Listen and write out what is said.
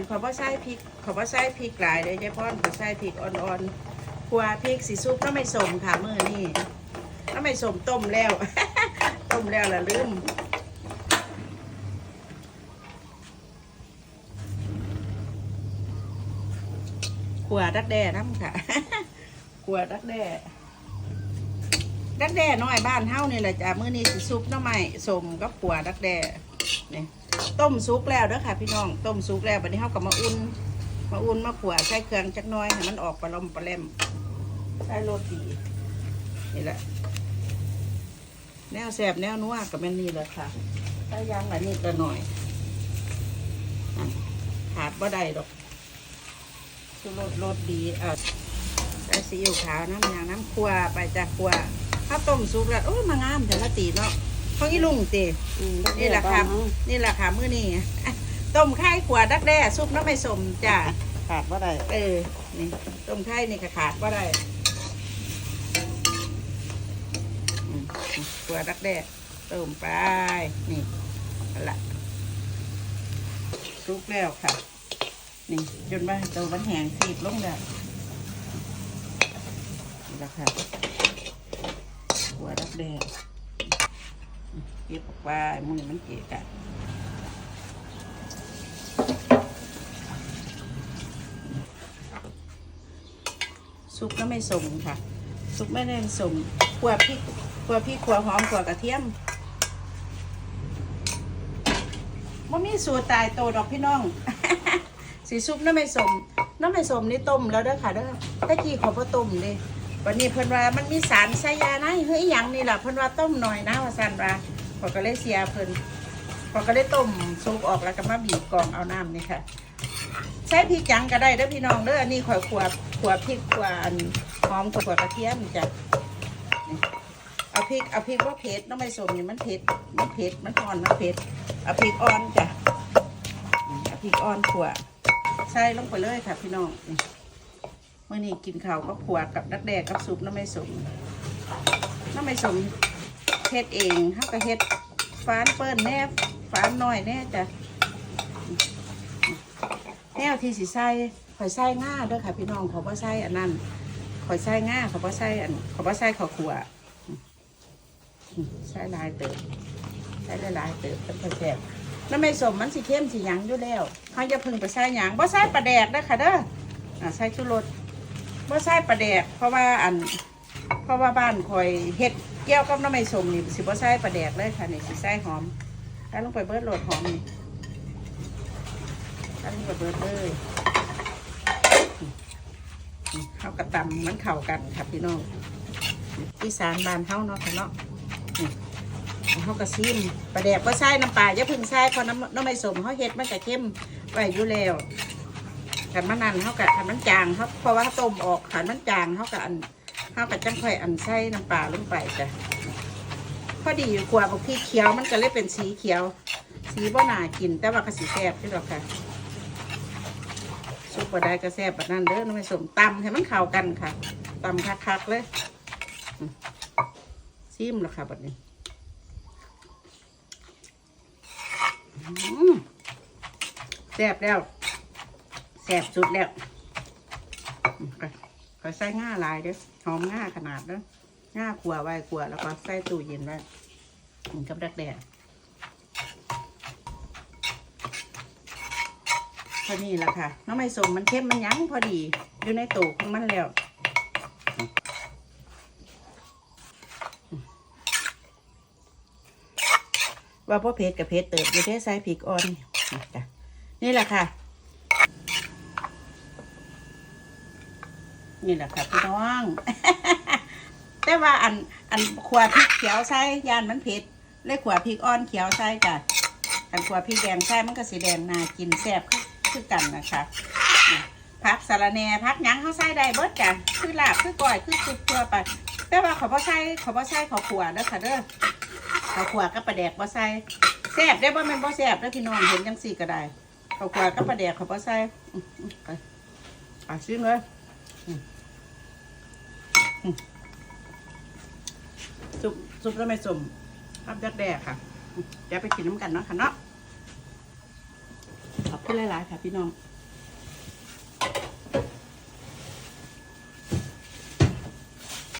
ันขอบ่ใส่พริกขอบ่ใส่พริกหลายเลยยายพ่อนขอใส่พริกอ่อนๆขัวพริกสีซุปน้ำไม่สมค่ะมื้อนี้น้ำไม่สมต้มแล้ว ต้มแล้วล่ะลืมขัวดักแด้น้ำค่ะขัวดักแด้ดักแด้น้อยบ้านเฮานี่แหละจ้ะมื้อนี้สิซุปน้ำไม่สมกับขัวดักแด้นี่ย ต้มซุกแล้วเด้อค่ะ พี่น้องต้มซุกแล้วบัดนี้เฮาก็มาอุ่น มาอุ่นมาขัวใส่เครื่องจักหน้อยให้มันออกปลาลมปลาแลมใส่โรตีนี่แหละแนวแสบแนวนัวก็แม่นี่แหละค่ะใส่ยางละนิดละหน่อยขาดบ่ได้ดอกชูรสรสดีเอะใส่ซีอิ๊วขาวน้ำยางน้ำขัวไปจากขัวถ้าต้มซุกแล้วโอ้ยมางามแต่ละตีเนาะ ของอีลุงตีอืมนี่แหละค่ะนี่แหละค่ะมื้อนี้ต้มไข่ขวดดักแด้ซุปน้ำไม่สมจ้ะขาดว่าได้เออนี่ต้มไข่นี่ก็ขาดว่าได้อืมขวดดักแด้ต้มไปนี่เอาละซุปแล้วค่ะ นี่จนว่าตัวมันแห้งสีบลงแล้วนี่แหละค่ะขวดดักแด้เก็บออกไปมือมันเกะกะซุปก็ไม่สมค่ะ ซุปไม่ได้สมขัวพริกขัวพริกขัวหอมขัวกระเทียมมันมีสูตรตายโตดอกพี่น้อง สีซุปน้ำไม่สมน้ำไม่สมนี่ต้มแล้วเด้อค่ะเด้อตะกี้ขอพ่อต้มเลยวันนี้เพิ่นว่ามันมีสารไซยานเฮ้ยยังนี่แหละเพิ่นว่าต้มหน่อยนะว่าสันว่า ขอยก็เลยเสียเพิ่นขอยก็เลยต้มซุปออกแล้วก็มาบีบกรองเอาน้ำนี่ค่ะ ใช้พริกจังก็ได้เด้อพี่น้องเด้ออันนี้ข่อยขวบขวบพริกขวบอันหอมขวบกระเทียมจ้ะนี่เอาพริกเอาพริกว่าเผ็ดน้องไม่สมนี่มันเผ็ดมันเผ็ดมันอ่อนมันเผ็ดเอาพริกอ่อนจ้ะนี่เอาพริกอ่อนขวบใส่ลงไปเลยค่ะพี่น้องนี่เมื่อนี้กินข้าวก็ขวบกับนักแดกกับซุปน้องไม่สมน้องไม่สมเฮ็ดเองเขาก็เฮ็ด ฟานเปิ้ลแน่ฟานน้อยแน่จ้ะแนวที่สิใส่ข่อยใส่ง่าเด้วยค่ะพี่น้องขอบ่ใส่อันนั้นข่อยใส่ง่าขอบ่ใส่อันขอบ่ใส่ข้าวขัวใส่ลายเติบใส่ลายเติบเป็นกระแสบน้ำไม่สมมันสิเข้มสิหยังอยู่แล้วเขาจะพึ่งไปใส่หยังบ่ใส่ปลาแดกเด้ค่ะเด้ออ่าใส่ชูรสบ่ใส่ปลาแดกเพราะว่าอัน เพราะว่าบ้านข่อยเฮ็ดเกี่ยวกับน้ำไม่สมนี่สิบ่ใส่ปลาแดกเลยค่ะนี่สิใส่หอมแล้วลงไปเบิดโหลดหอมนี่อันนี้ก็เบิดเลยเข้ากระตำมันเข้ากันครับพี่น้องอีสานบ้านเฮาเนาะค่ะเนาะเฮากระซิมปลาแดกก็ใส่น้ำปลาอย่าพึ่งใส่เพราะน้ำน้ำไม่สมเฮาเฮ็ดมันจะเข้มไว้อยู่แล้วขันมันนั่นเฮากะขันมันจางเฮาเพราะว่าต้มออกขันมันจางเฮากะอัน เฮาวกระจังค่อยอันใส่น้ำปลาลงไปจ้ะพอดีอยู่กว่าบางที่เขียวมันก็เลยเป็นสีเขียว สีบ่น่ากิน แต่ว่าก็สีแซ่บที่หรอกค่ะซุปบะได้ก็แซ่บแบบนั้นเด้อน้องไม่สมตำให้มันเข้ากันค่ะตำคักๆเลยซิมแล้วค่ะแบบนี้แซ่บแล้วแซ่บสุดแล้ว ก็ใส่ง่าลายเด้อหอมง่าขนาดเด้อง่าขัวไว้ขัวแล้วก็ใส่ตู้เย็นไว้กินกับดักแดดพอดีแล้วค่ะน้องไม่สมมันเข้มมันยั้งพอดีอยู่ในตู้ของมันแล้วว่าพ่อเพชรกับเพชรเติบอยู่ที่ใส่พริกอ่อนนี่แหละค่ะ นี่แหละค่ะพี่น้อง แต่ว่าอันอันขวพริกเขียวใส่ยานมันเผ็ดเลยขวพริกอ่อนเขียวใส่จ้ะอันขวพริกแดงใส่มันก็สีแดงน่ากินแซ่บคือกันนะคะพักสารแหน่พักยังเขาใส่ได้เบิดจ้ะคือลาบคือก้อยคือซุปตัวไปแต่ว่าเขาบ่ใส่เขาบ่ใส่เขาขวเด้อค่ะเด้อเขาขวกับปลาแดกบ่ใส่แซ่บได้บ่แม่นบ่แซ่บเด้อพี่น้องเห็นจังซี่ก็ได้เขาขวกับปลาแดกเขาบ่ใส่อืมอืมไปอะซิมเลย ซุปซุปแล้วไม่สมครับแดกๆค่ะเดี๋ยวไปกินน้ำกันเนาะค่ะเนาะขอบคุณหลาย ๆ ค่ะพี่น้อง